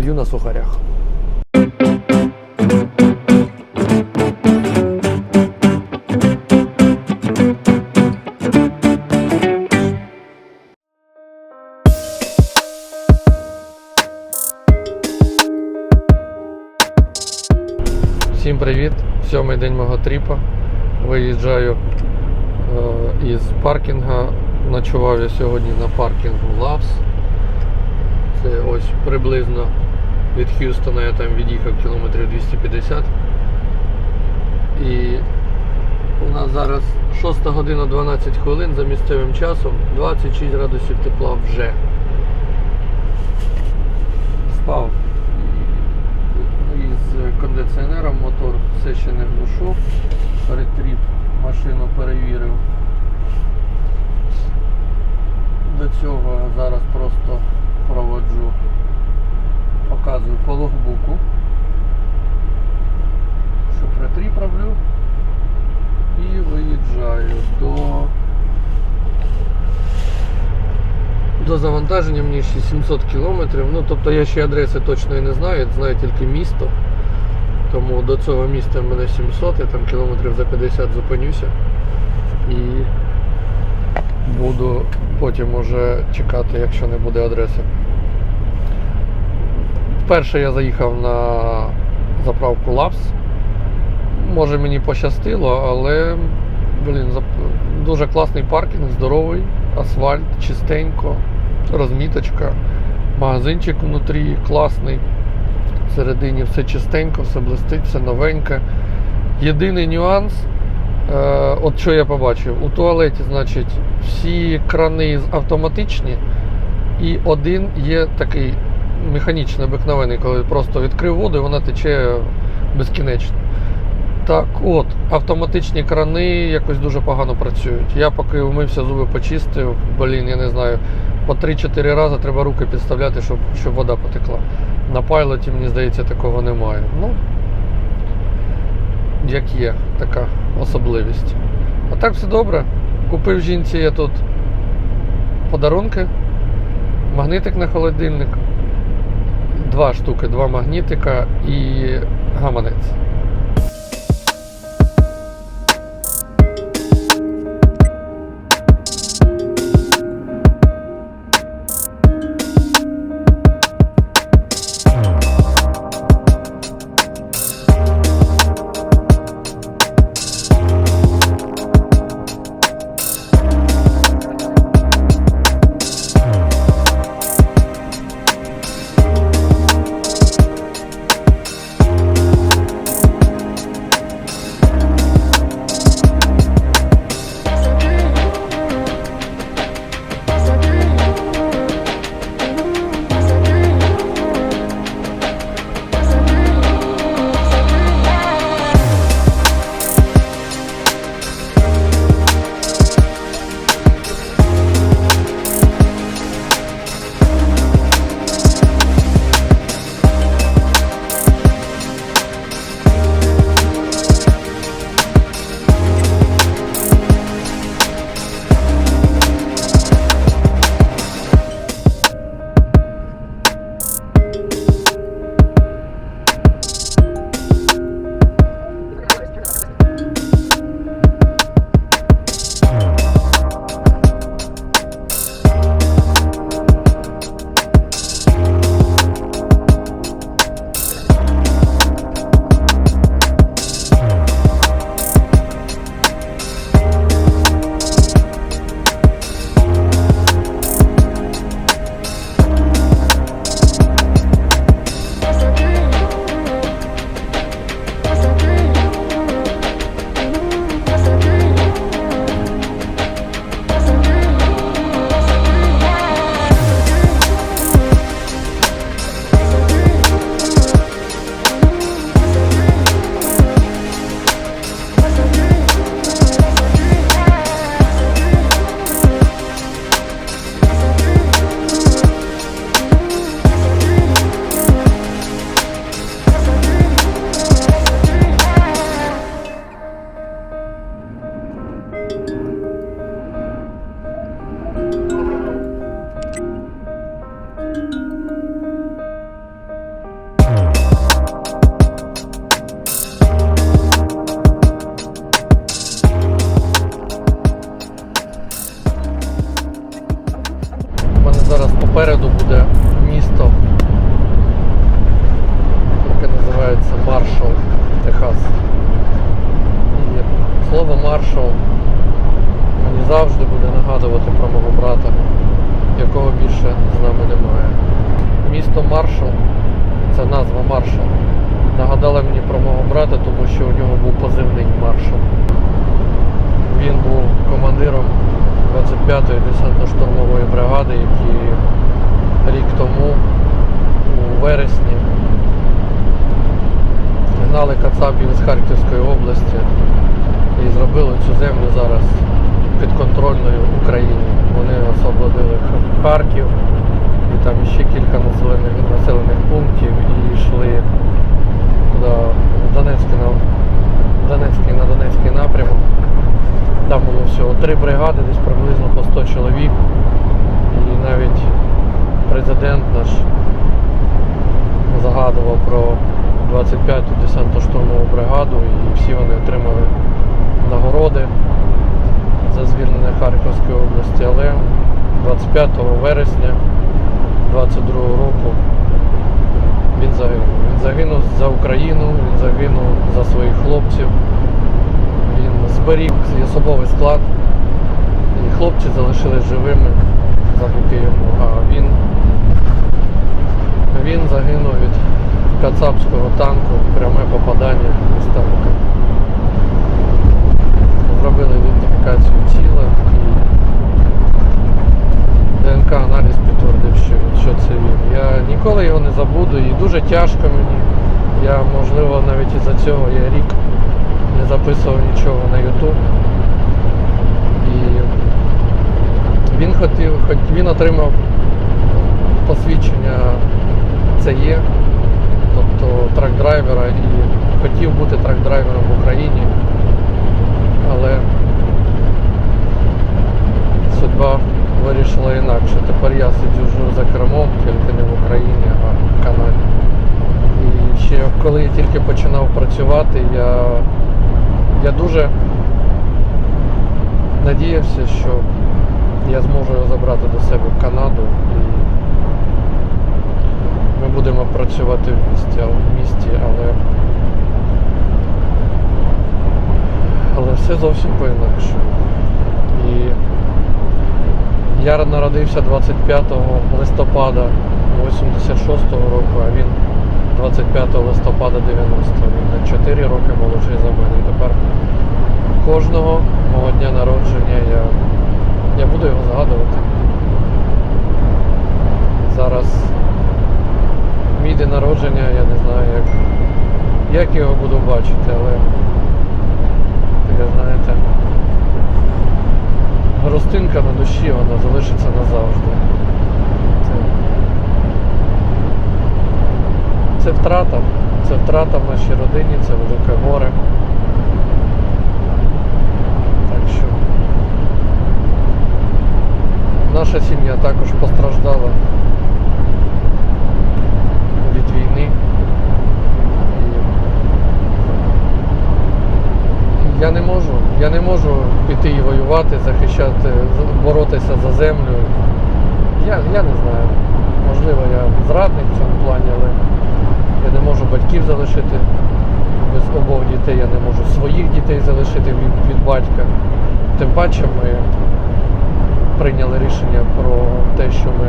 сидю на сухарях. Всім привіт! Сьомий день мого тріпа. Виїжджаю е, із паркінга. Ночував я сьогодні на паркінгу Лавс. Це ось приблизно від Х'юстона я там від'їхав кілометрів 250. І у нас зараз 6 година 12 хвилин за місцевим часом, 26 градусів тепла вже. Спав із кондиціонером мотор все ще не глушу. Перед тріп машину перевірив. До цього зараз просто проводжу, показую по логбуку, що притріп роблю і виїжджаю до до завантаження мені ще 700 кілометрів. Ну, тобто я ще адреси точно і не знаю, знаю тільки місто. Тому до цього міста в мене 700, я там кілометрів за 50 зупинюся і буду потім уже чекати, якщо не буде адреси. Вперше я заїхав на заправку Лапс. Може мені пощастило, але блін, дуже класний паркінг, здоровий, асфальт, чистенько, розміточка, магазинчик внутрі класний. Всередині все чистенько, все блистить, все новеньке. Єдиний нюанс, е, от що я побачив, у туалеті, значить, всі крани автоматичні, і один є такий механічний, обикновений, коли просто відкрив воду і вона тече безкінечно. Так от, автоматичні крани якось дуже погано працюють. Я поки умився, зуби почистив, блін, я не знаю, по 3-4 рази треба руки підставляти, щоб, щоб вода потекла. На пайлоті, мені здається, такого немає. Ну, як є така особливість. А так все добре. Купив жінці я тут подарунки, магнитик на холодильник, два штуки, два магнітика і гаманець. Завжди буде нагадувати про мого брата, якого більше з нами немає. Місто Маршал, це назва Маршал, нагадала мені про мого брата, тому що у нього був позивний маршал. Він був командиром 25-ї десантно-штурмової бригади, які рік тому у вересні гнали Кацапів з Харківської області і зробили цю землю зараз підконтрольною Україні. Вони освободили Харків і там ще кілька населених, населених пунктів і йшли туди в Донецький, на, Донецький на Донецький напрямок. Там було всього три бригади, десь приблизно по 100 чоловік. І навіть президент наш загадував про 25-ту десантно-штурмову бригаду і всі вони отримали нагороди за звільнення Харківської області, але 25 вересня 22 року він загинув. Він загинув за Україну, він загинув за своїх хлопців. Він зберіг свій особовий склад. І хлопці залишились живими завдяки йому. А він, він загинув від кацапського танку, пряме попадання з танка. Зробили ідентифікацію тіла і ДНК-аналіз підтвердив, що, що це він. Я ніколи його не забуду і дуже тяжко мені. Я, можливо, навіть із-за цього я рік не записував нічого на YouTube. І він хотів, він отримав посвідчення ЦЕ, є, тобто трак-драйвера, і хотів бути трак-драйвером в Україні, але судьба вирішила інакше. Тепер я сиджу за кермом, тільки не в Україні, а в Канаді. І ще коли я тільки починав працювати, я, я дуже надіявся, що я зможу його забрати до себе в Канаду і ми будемо працювати в місті, в місті але, але все зовсім по-інакше. І я народився 25 листопада 86-го року, а він 25 листопада 90-го. Він на 4 роки молодший за мене. І тепер кожного мого дня народження я, я буду його згадувати. Зараз мій день народження, я не знаю, як, як його буду бачити, але таке, знаєте, грустинка на душі, вона залишиться назавжди. Це, це втрата. Це втрата в нашій родині, це велике горе. Так що наша сім'я також постраждала від війни. І я не можу, я не можу піти і воювати, захищати, боротися за землю. Я, я не знаю. Можливо, я зрадник в цьому плані, але я не можу батьків залишити без обох дітей, я не можу своїх дітей залишити від, від батька. Тим паче ми прийняли рішення про те, що ми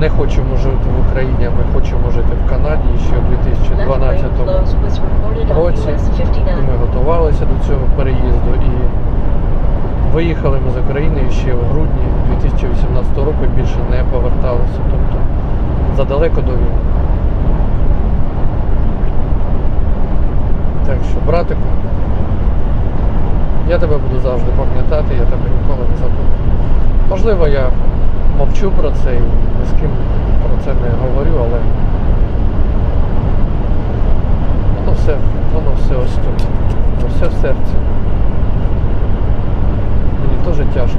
не хочемо жити в Україні, а ми хочемо жити в Канаді і ще у 2012 році. І ми готувалися до цього переїзду і виїхали ми з України ще в грудні 2018 року і більше не поверталися. Тобто задалеко до війни. Так що, братику, я тебе буду завжди пам'ятати, я тебе ніколи не забуду. Можливо, я мовчу про це і ні з ким про це не говорю, але воно все, воно все ось тут. Воно все в серці. Теж тяжко.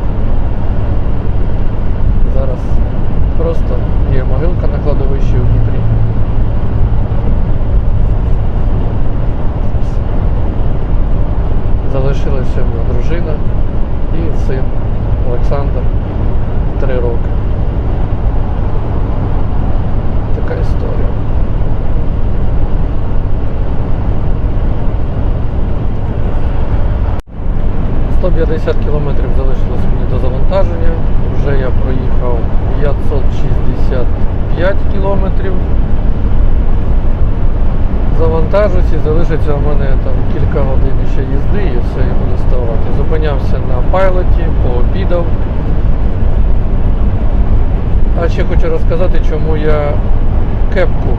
Зараз просто є могилка на кладовищі у Дніпрі. Залишилася дружина і син Олександр три роки. Така історія. 50 кілометрів залишилось мені до завантаження. Вже я проїхав 565 кілометрів. Завантажусь і залишиться у мене там кілька годин ще їзди і все, і буду ставати. Зупинявся на пайлоті, пообідав. А ще хочу розказати, чому я кепку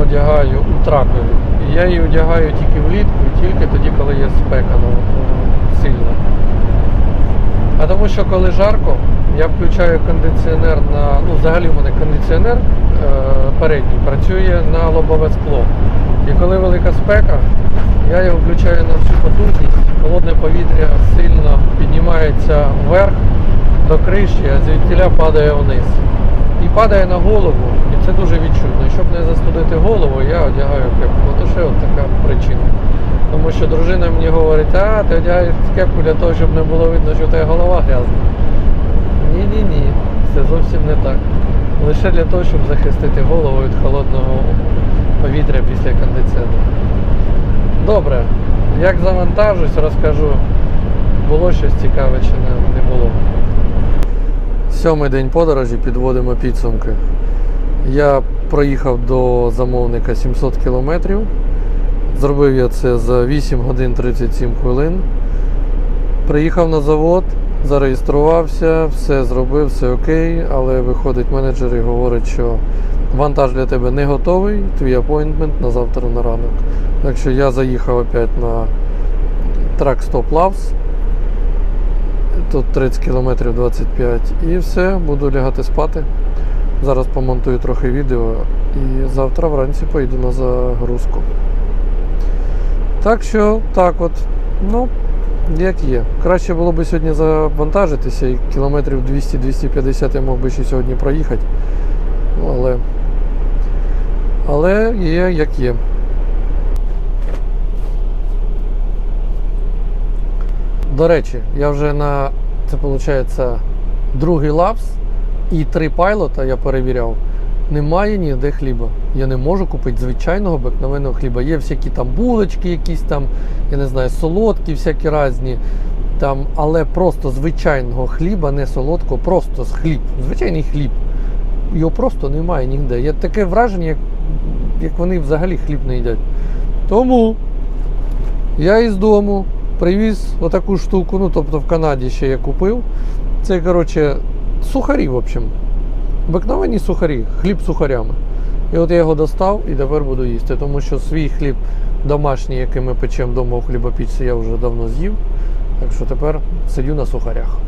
одягаю у тракові. Я її одягаю тільки влітку, і тільки тоді, коли є спека ну, сильна. А тому що коли жарко, я включаю кондиціонер на. Ну, взагалі в мене кондиціонер е, передній працює на лобове скло. І коли велика спека, я його включаю на всю потужність, холодне повітря сильно піднімається вверх до криші, а звідтіля падає вниз. І падає на голову, і це дуже відчутно. Щоб не застудити голову, я одягаю кепку. Лише от така причина. Тому що дружина мені говорить, а ти одягаєш кепку для того, щоб не було видно, що у голова грязна. Ні-ні-ні, це зовсім не так. Лише для того, щоб захистити голову від холодного повітря після кондиціонера. Добре, як завантажусь, розкажу. Було щось цікаве чи не, не було. Сьомий день подорожі підводимо підсумки. Я проїхав до замовника 700 кілометрів. Зробив я це за 8 годин 37 хвилин. Приїхав на завод, зареєструвався, все зробив, все окей, але виходить менеджер і говорить, що вантаж для тебе не готовий, твій апойнтмент на завтра на ранок. Так що я заїхав опять на трак Stop Loves. Тут 30 км 25 і все, буду лягати спати. Зараз помонтую трохи відео і завтра вранці поїду на загрузку. Так що, так от, ну, як є. Краще було б сьогодні завантажитися і кілометрів 200-250 я мог би ще сьогодні проїхати. Ну, але, але є як є. До речі, я вже на це виходить другий лапс і три пайлота я перевіряв. Немає ніде хліба. Я не можу купити звичайного обикновеного хліба. Є всякі там булочки, якісь там, я не знаю, солодкі, всякі різні. Там, але просто звичайного хліба, не солодкого, просто з хліб. Звичайний хліб. Його просто немає ніде. Є таке враження, як, як вони взагалі хліб не їдять. Тому я із дому привіз отаку штуку, ну тобто в Канаді ще я купив. Це, коротше, сухарі, в общем. Обикновенні сухарі, хліб сухарями. І от я його достав і тепер буду їсти, тому що свій хліб домашній, який ми печемо вдома у хлібопічці, я вже давно з'їв. Так що тепер сидю на сухарях.